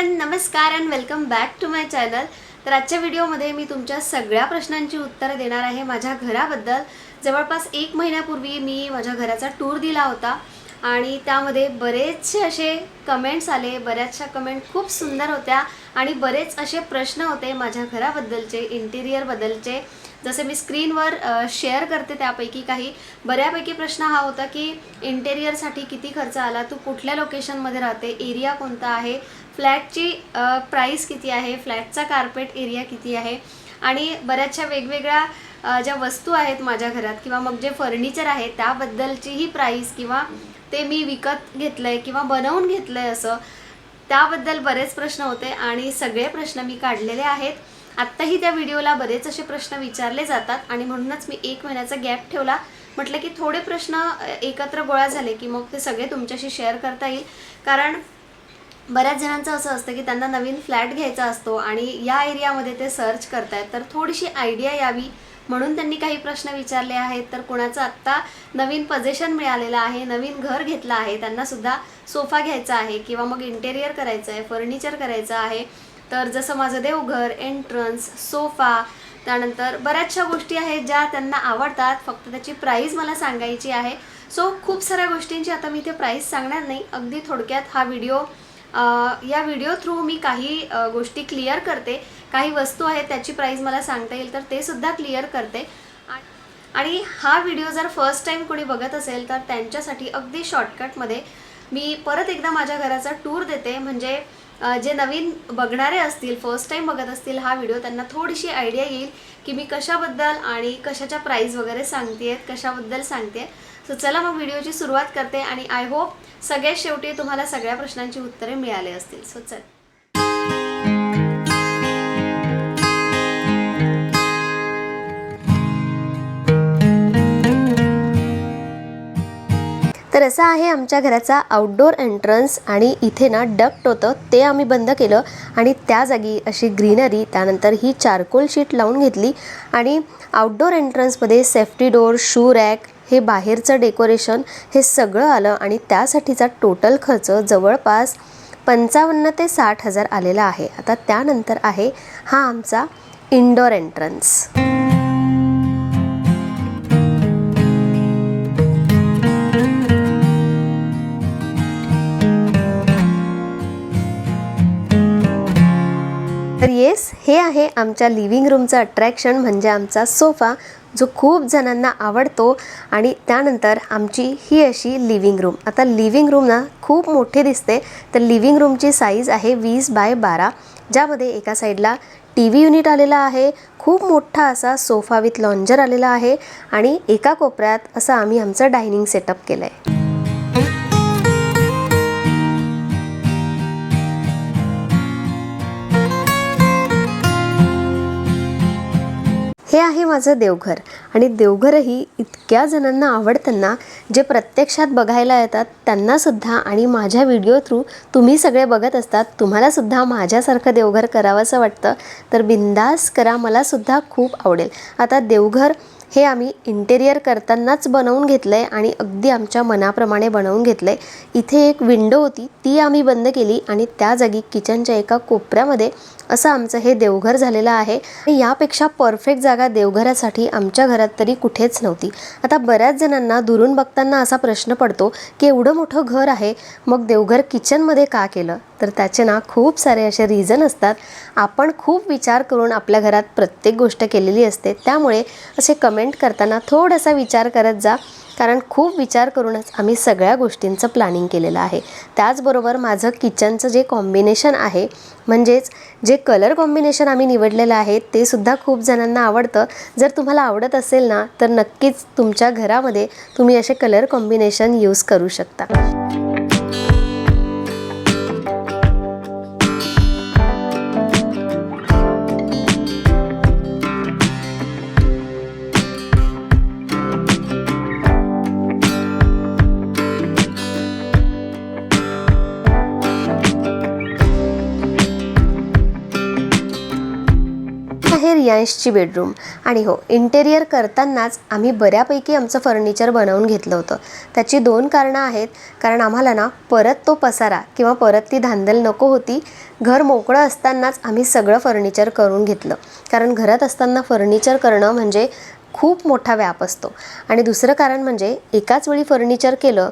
Everyone नमस्कार and welcome back to my channel तर आजच्या व्हिडिओमध्ये मी तुमच्या सगळ्या प्रश्नांची उत्तरं देणार आहे माझ्या घराबद्दल. जवळपास एक महिन्यापूर्वी मी माझ्या घराचा टूर दिला होता आणि त्यामध्ये बरेचसे असे कमेंट्स आले बऱ्याचशा कमेंट खूप सुंदर होत्या आणि बरेच असे प्रश्न होते माझ्या घराबद्दलचे इंटिरियरबद्दलचे जसे मी स्क्रीनवर शेअर करते त्यापैकी काही. बऱ्यापैकी प्रश्न हा होता की इंटेरियरसाठी किती खर्च आला? तू कुठल्या लोकेशनमध्ये राहते? एरिया कोणता आहे? फ्लॅटची प्राईस किती आहे? फ्लॅटचा कार्पेट एरिया किती आहे? आणि बऱ्याचशा वेगवेगळ्या ज्या वस्तू आहेत माझ्या घरात किंवा मग जे फर्निचर आहे त्याबद्दलचीही प्राईस किंवा ते मी विकत घेतलं आहे किंवा बनवून घेतलं आहे असं त्याबद्दल बरेच प्रश्न होते आणि सगळे प्रश्न मी काढलेले आहेत. आत्ताही त्या व्हिडिओला बरेच असे प्रश्न विचारले जातात आणि म्हणूनच मी एक महिन्याचा गॅप ठेवला. म्हटलं की थोडे प्रश्न एकत्र गोळा झाले की मग ते सगळे तुमच्याशी शेअर करता येईल. कारण बऱ्याच जणांचं असं असतं की त्यांना नवीन फ्लॅट घ्यायचा असतो आणि या एरियामध्ये ते सर्च करतायत. तर थोडीशी आयडिया यावी. म्हणून त्यांनी काही प्रश्न विचारले आहेत. तर कोणाचं आत्ता नवीन पजेशन मिळालेलं आहे नवीन घर घेतलं आहे त्यांना सुद्धा सोफा घ्यायचा आहे किंवा मग इंटेरियर करायचं आहे फर्निचर करायचं आहे. तर जसं माझं देवघर एंट्रन्स सोफा त्यानंतर बऱ्याचशा गोष्टी आहेत ज्या त्यांना आवडतात. फक्त त्याची प्राईस मला सांगायची आहे. सो खूप साऱ्या गोष्टींची आता मी इथे प्राईस सांगणार नाही. अगदी थोडक्यात हा व्हिडिओ या व्हिडिओ थ्रू मी काही गोष्टी क्लिअर करते. काही वस्तू आहेत त्याची प्राईस मला सांगता येईल तर ते सुद्धा क्लिअर करते. आणि हा व्हिडिओ जर फर्स्ट टाईम कोणी बघत असेल तर त्यांच्यासाठी अगदी शॉर्टकटमध्ये मी परत एकदा माझ्या घराचा टूर देते. म्हणजे जे नवीन बघणारे असतील फर्स्ट टाईम बघत असतील हा व्हिडिओ त्यांना थोडीशी आयडिया येईल की मी कशाबद्दल आणि कशाच्या प्राईस वगैरे सांगते आहेत कशाबद्दल सांगते सो चला मग व्हिडिओची सुरुवात करते आणि आय होप सगळ्यात शेवटी तुम्हाला सगळ्या प्रश्नांची उत्तरे मिळाली असतील. सो चल. तर असं आहे आमच्या घराचा आउटडोर एंट्रन्स आणि इथे ना डक्ट होतं ते आम्ही बंद केलं आणि त्या जागी अशी ग्रीनरी त्यानंतर ही चारकोल शीट लावून घेतली आणि आउटडोर एंट्रन्समध्ये सेफ्टी डोअर शू रॅक हे बाहेरचं डेकोरेशन हे सगळं आलं आणि त्यासाठीचा टोटल खर्च जवळपास पंचावन्न ते साठ हजार आलेला आहे. आता त्यानंतर आहे हा आमचा इंडोर एंट्रन्स तर येस हे आहे आमच्या लिव्हिंग रूमचं अट्रॅक्शन म्हणजे आमचा सोफा जो खूप जणांना आवडतो आणि त्यानंतर आमची ही अशी लिव्हिंग रूम आता लिव्हिंग रूम ना खूप मोठी दिसते. तर लिव्हिंग रूमची साईज आहे वीस बाय बारा. ज्यामध्ये एका साईडला टी व्ही युनिट आलेला आहे. खूप मोठा असा सोफा विथ लॉन्जर आलेला आहे. आणि एका कोपऱ्यात असं आम्ही आमचं डायनिंग सेटअप केलं आहे हे आहे माझं देवघर. आणि देवघरही इतक्या जणांना आवडताना जे प्रत्यक्षात बघायला येतात त्यांनासुद्धा आणि माझ्या व्हिडिओ थ्रू तुम्ही सगळे बघत असतात तुम्हालासुद्धा माझ्यासारखं देवघर करावंसं वाटतं तर बिंदास करा मलासुद्धा खूप आवडेल. आता देवघर हे आम्ही इंटेरियर करतानाच बनवून घेतलं आहे आणि अगदी आमच्या मनाप्रमाणे बनवून घेतलं आहे इथे एक विंडो होती ती आम्ही बंद केली आणि त्या जागी किचनच्या एका कोपऱ्यामध्ये असं आमचं हे देवघर झालेलं आहे. आणि यापेक्षा परफेक्ट जागा देवघरासाठी आमच्या घरात तरी कुठेच नव्हती. आता बऱ्याच जणांना दुरून बघताना असा प्रश्न पडतो की एवढं मोठं घर आहे मग देवघर किचनमध्ये का केलं? तर त्याचे ना खूप सारे असे रिझन असतात. आपण खूप विचार करून आपल्या घरात प्रत्येक गोष्ट केलेली असते. त्यामुळे असे कमेंट करताना थोडासा विचार करत जा. कारण खूप विचार करूनच आम्ही सगळ्या गोष्टींचं प्लॅनिंग केलेलं आहे. त्याचबरोबर माझं किचनचं जे कॉम्बिनेशन आहे म्हणजेच जे कलर कॉम्बिनेशन आम्ही निवडलेलं आहे ते सुद्धा खूप जणांना आवडतं. जर तुम्हाला आवडत असेल ना तर नक्कीच तुमच्या घरामध्ये तुम्ही असे कलर कॉम्बिनेशन यूज करू शकता. आहे बेडरूम. आणि हो इंटेरियर करतानाच आम्ही बऱ्यापैकी आमचं फर्निचर बनवून घेतलं होतं. त्याची दोन कारणं आहेत. कारण आम्हाला ना परत तो पसारा किंवा परत ती धांदल नको होती. घर मोकळं असतानाच आम्ही सगळं फर्निचर करून घेतलं. कारण घरात असताना फर्निचर करणं म्हणजे खूप मोठा व्याप असतो. आणि दुसरं कारण म्हणजे एकाच वेळी फर्निचर केलं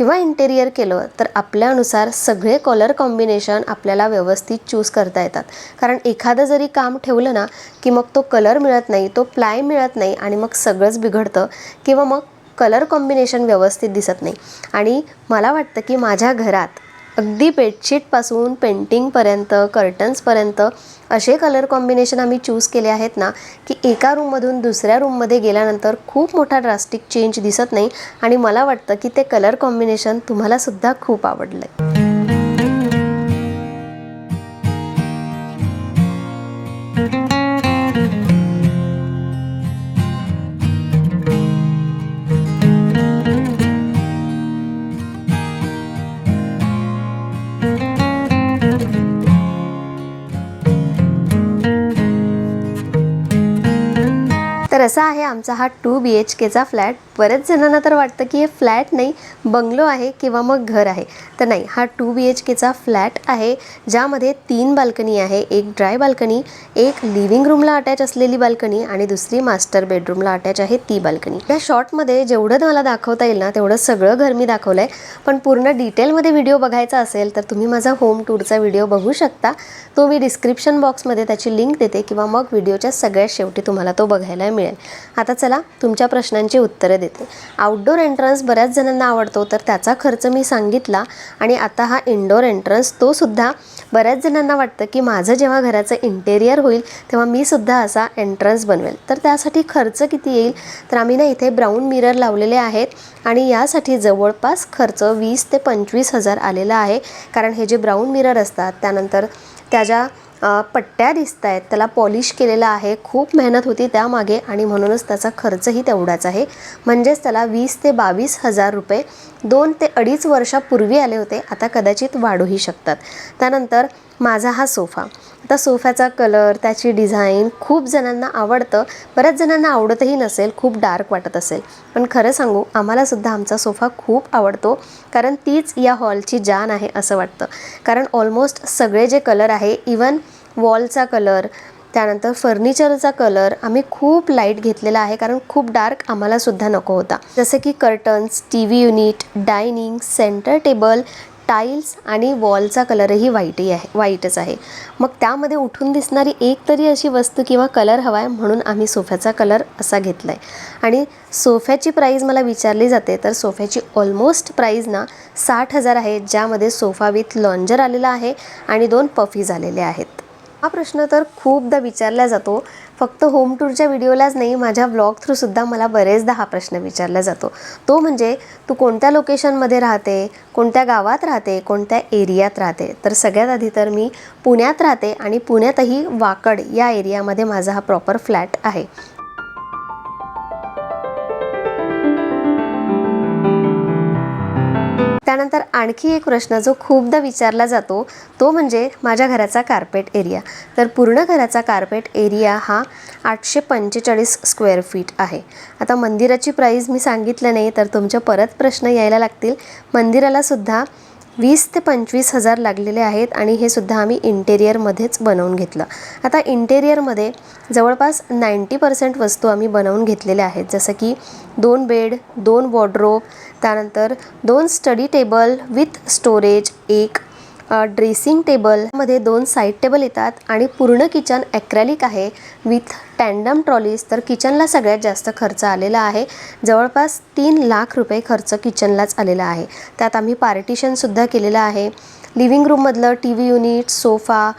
किंवा इंटेरियर केलं तर आपल्यानुसार सगळे कलर कॉम्बिनेशन आपल्याला व्यवस्थित चूज करता येतात. कारण एखादं जरी काम ठेवलं ना की मग तो कलर मिळत नाही तो प्लाय मिळत नाही आणि मग सगळंच बिघडतं किंवा मग कलर कॉम्बिनेशन व्यवस्थित दिसत नाही. आणि मला वाटतं की माझ्या घरात अगदी बेडशीटपासून पेंटिंगपर्यंत कर्टन्सपर्यंत असे कलर कॉम्बिनेशन आम्ही चूज केले आहेत ना की एका रूममधून दुसऱ्या रूममध्ये गेल्यानंतर खूप मोठा ड्रास्टिक चेंज दिसत नाही आणि मला वाटतं की ते कलर कॉम्बिनेशन तुम्हालासुद्धा खूप आवडलं आहे तर असा आहे आमचा हा टू बी एच केचा फ्लॅट. बरेच जणांना तर वाटतं की हे फ्लॅट नाही बंगलो आहे किंवा मग घर आहे. तर नाही हा टू बी एच केचा फ्लॅट आहे ज्यामध्ये तीन बाल्कनी आहे एक ड्राय बाल्कनी एक लिव्हिंग रूमला अटॅच असलेली बाल्कनी आणि दुसरी मास्टर बेडरूमला अटॅच आहे ती बाल्कनी. या शॉर्टमध्ये जेवढं मला दाखवता येईल ना तेवढं सगळं घर मी दाखवलं आहे पण पूर्ण डिटेलमध्ये व्हिडिओ बघायचा असेल तर तुम्ही माझा होम टूरचा व्हिडिओ बघू शकता. तो मी डिस्क्रिप्शन बॉक्समध्ये त्याची लिंक देते किंवा मग व्हिडिओच्या सगळ्यात शेवटी तुम्हाला तो बघायला मिळेल. आता चला तुमच्या प्रश्नांची उत्तरं देते. आउटडोर एंट्रन्स बऱ्याच जणांना आवडतो तर त्याचा खर्च मी सांगितला आणि आता हा इनडोर एंट्रन्स तो सुद्धा बऱ्याच जणांना वाटतं की माझं जेव्हा घराचं इंटेरियर होईल तेव्हा मी सुद्धा असा एंट्रन्स बनवेल. तर त्यासाठी खर्च किती येईल? तर आम्ही ना इथे ब्राऊन मिरर लावलेले आहेत आणि यासाठी जवळपास खर्च वीस ते पंचवीस हजार आलेला आहे. कारण हे जे ब्राऊन मिरर असतात त्यानंतर त्याच्या ज्या पट्ट्या दिसत आहेत. त्याला पॉलिश केलेलं आहे. खूप मेहनत होती त्यामागे आणि म्हणूनच त्याचा खर्चही तेवढाच आहे. म्हणजेच त्याला वीस ते बावीस हजार रुपये दोन ते अडीच वर्षापूर्वी आले होते. आता कदाचित वाढूही शकतात. त्यानंतर माझा हा सोफा. आता सोफ्याचा कलर त्याची डिझाईन खूप जणांना आवडतं. बऱ्याच जणांना आवडतही नसेल खूप डार्क वाटत असेल. पण खरं सांगू आम्हालासुद्धा आमचा सोफा खूप आवडतो. कारण तीच या हॉलची जान आहे असं वाटतं. कारण ऑलमोस्ट सगळे जे कलर आहे इवन वॉलचा कलर त्यानंतर फर्निचरचा कलर आम्ही खूप लाइट घेतलेला आहे. कारण खूप डार्क आम्हालासुद्धा नको होता. जसं की curtains T V unit dining centre table tiles आणि वॉलचा कलरही व्हाईटही आहे व्हाईटच आहे. मग त्यामध्ये उठून दिसणारी एक तरी अशी वस्तू किंवा कलर हवा आहे म्हणून आम्ही सोफ्याचा कलर असा घेतला आहे आणि सोफ्याची प्राईज मला विचारली जाते तर सोफ्याची ऑलमोस्ट प्राईज ना साठ हजार आहे ज्यामध्ये सोफा विथ लॉन्जर आलेला आहे आणि दोन पफीज आलेले आहेत. हा प्रश्न तर खूपदा विचारला जातो फक्त होम टूरच्या व्हिडिओलाच नाही माझ्या ब्लॉग थ्रूसुद्धा मला बरेचदा हा प्रश्न विचारला जातो. तो म्हणजे तू कोणत्या लोकेशनमध्ये राहते कोणत्या गावात राहते कोणत्या एरियात राहते? तर सगळ्यात आधी तर मी पुण्यात राहते आणि पुण्यातही वाकड या एरियामध्ये माझा हा प्रॉपर फ्लॅट आहे. त्यानंतर आणखी एक प्रश्न जो खूपदा विचारला जातो तो म्हणजे माझ्या घराचा कार्पेट एरिया तर पूर्ण घराचा कार्पेट एरिया हा आठशे पंचेचाळीस स्क्वेअर फीट आहे. आता मंदिराची प्राईज मी सांगितलं नाही तर तुमच्या परत प्रश्न यायला लागतील. मंदिरालासुद्धा वीस ते पंचवीस हजार लागलेले आहेत आणि हे सुद्धा आम्ही इंटेरियरमध्येच बनवून घेतलं. आता इंटेरियरमध्ये जवळपास नाईंटी पर्सेंट वस्तू आम्ही बनवून घेतलेल्या आहेत. जसं की दोन बेड दोन वॉर्ड्रोब त्यानंतर दोन स्टडी टेबल विथ स्टोरेज एक ड्रेसिंग टेबलमध्ये दोन साईड टेबल येतात आणि पूर्ण किचन ॲक्रॅलिक आहे. विथ टँडम ट्रॉलीज तर किचनला सगळ्यात जास्त खर्च आलेला आहे. जवळपास तीन लाख रुपये खर्च किचनलाच आलेला आहे. त्यात आम्ही पार्टिशनसुद्धा केलेलं आहे. लिव्हिंग रूममधलं टी व्ही युनिट सोफा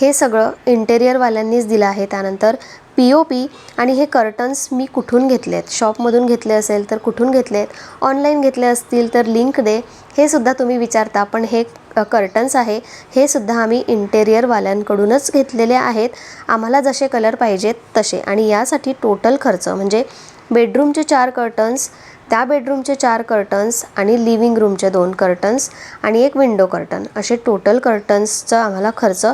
हे सगळं इंटेरियरवाल्यांनीच दिलं आहे. त्यानंतर पी ओ पी आणि हे कर्टन्स मी कुठून घेतले आहेत शॉपमधून घेतले असेल तर कुठून घेतले आहेत ऑनलाईन घेतले असतील तर लिंक दे. हे सुद्धा तुम्ही विचारता पण हे कर्टन्स आहे हे सुद्धा आम्ही इंटेरियरवाल्यांकडूनच घेतलेले आहेत. आम्हाला जसे कलर पाहिजेत तसे. आणि यासाठी टोटल खर्च म्हणजे बेडरूमचे चार कर्टन्स त्या बेडरूमचे चार कर्टन्स आणि लिव्हिंग रूमचे दोन कर्टन्स आणि एक विंडो कर्टन असे टोटल कर्टन्सचा आम्हाला खर्च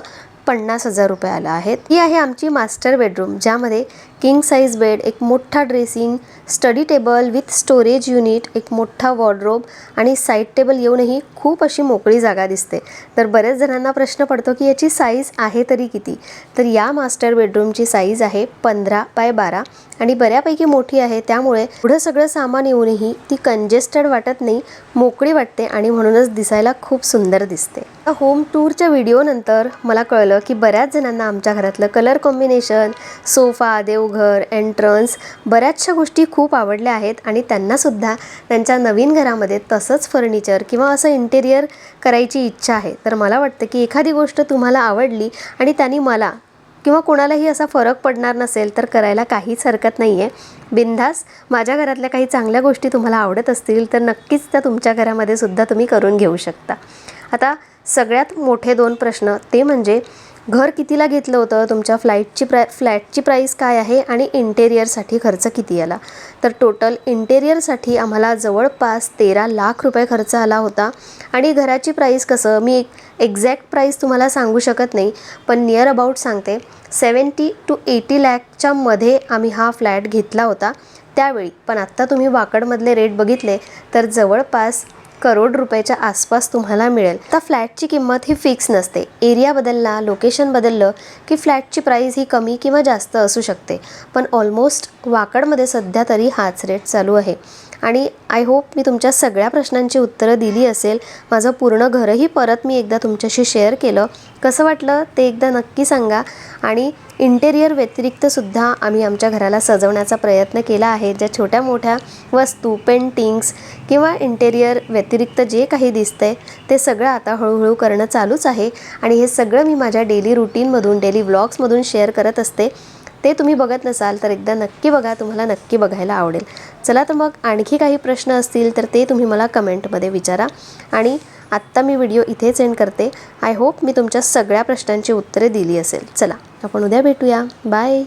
पन्नास हजार रुपये आलं आहेत. ही आहे आमची मास्टर बेडरूम ज्यामध्ये किंग साईज बेड एक मोठा dressing study table with storage unit एक मोठा वॉर्ड्रोब आणि साईड टेबल येऊनही खूप अशी मोकळी जागा दिसते. तर बऱ्याच जणांना प्रश्न पडतो की याची साईज आहे तरी किती? तर या मास्टर बेडरूमची साईज आहे पंधरा बाय बारा आणि बऱ्यापैकी मोठी आहे. त्यामुळे पुढं सगळं सामान येऊनही ती कंजेस्टेड वाटत नाही मोकळी वाटते आणि म्हणूनच दिसायला खूप सुंदर दिसते. होम टूरच्या व्हिडिओनंतर मला कळलं की बऱ्याच जणांना आमच्या घरातलं कलर कॉम्बिनेशन सोफा देवघर एंट्रन्स बऱ्याचशा गोष्टी खूप आवडल्या आहेत आणि त्यांनासुद्धा त्यांच्या नवीन घरामध्ये तसंच फर्निचर किंवा असं इंटेरियर करायची इच्छा आहे. तर मला वाटतं की एखादी गोष्ट तुम्हाला आवडली आणि त्यांनी मला किंवा कोणालाही असा फरक पडणार नसेल तर करायला काहीच हरकत नाही आहे बिनधास माझ्या घरातल्या काही चांगल्या गोष्टी तुम्हाला आवडत असतील तर नक्कीच त्या तुमच्या घरामध्ये सुद्धा तुम्ही करून घेऊ शकता. आता सगळ्यात मोठे दोन प्रश्न ते म्हणजे घर कितीला घेतलं होतं? तुमच्या फ्लाईटची प्राय फ्लॅटची प्राईस काय आहे? आणि इंटेरियरसाठी खर्च किती आला? तर टोटल इंटेरियरसाठी आम्हाला जवळपास तेरा लाख रुपये खर्च आला होता. आणि घराची प्राईस कसं? मी एक एक्झॅक्ट प्राईस तुम्हाला सांगू शकत नाही पण नियर अबाउट सांगते. सेवन्टी टू एटी लॅकच्या मध्ये आम्ही हा फ्लॅट घेतला होता. त्यावेळी पण आत्ता तुम्ही वाकडमधले रेट बघितले तर जवळपास करोड रुपयाच्या आसपास तुम्हाला मिळेल. तर फ्लॅटची किंमत ही फिक्स नसते. एरिया बदलला लोकेशन बदललं की फ्लॅटची प्राईस ही कमी किंवा जास्त असू शकते. पण ऑलमोस्ट वाकडमध्ये सध्या तरी हाच रेट चालू आहे. आणि आय होप मी तुमच्या सगळ्या प्रश्नांची उत्तरं दिली असेल. माझं पूर्ण घरही परत मी एकदा तुमच्याशी शेअर केलं. कसं वाटलं ते एकदा नक्की सांगा. आणि इंटेरियर व्यतिरिक्तसुद्धा आम्ही आमच्या घराला सजवण्याचा प्रयत्न केला आहे. ज्या छोट्या मोठ्या वस्तू पेंटिंग्स किंवा इंटेरियर व्यतिरिक्त जे काही दिसतंय ते सगळं आता हळूहळू करणं चालूच आहे. आणि हे सगळं मी माझ्या डेली रुटीनमधून डेली व्लॉग्समधून शेअर करत असते. ते तुम्ही बघत नसाल तर एकदा नक्की बघा तुम्हाला नक्की बघायला आवडेल. चला तर मग आणखी काही प्रश्न असतील तर ते तुम्ही मला कमेंटमध्ये विचारा. आणि आत्ता मी व्हिडिओ इथेच एंड करते. आय होप मी तुमच्या सगळ्या प्रश्नांची उत्तरे दिली असेल. चला आपण उद्या भेटूया. बाय.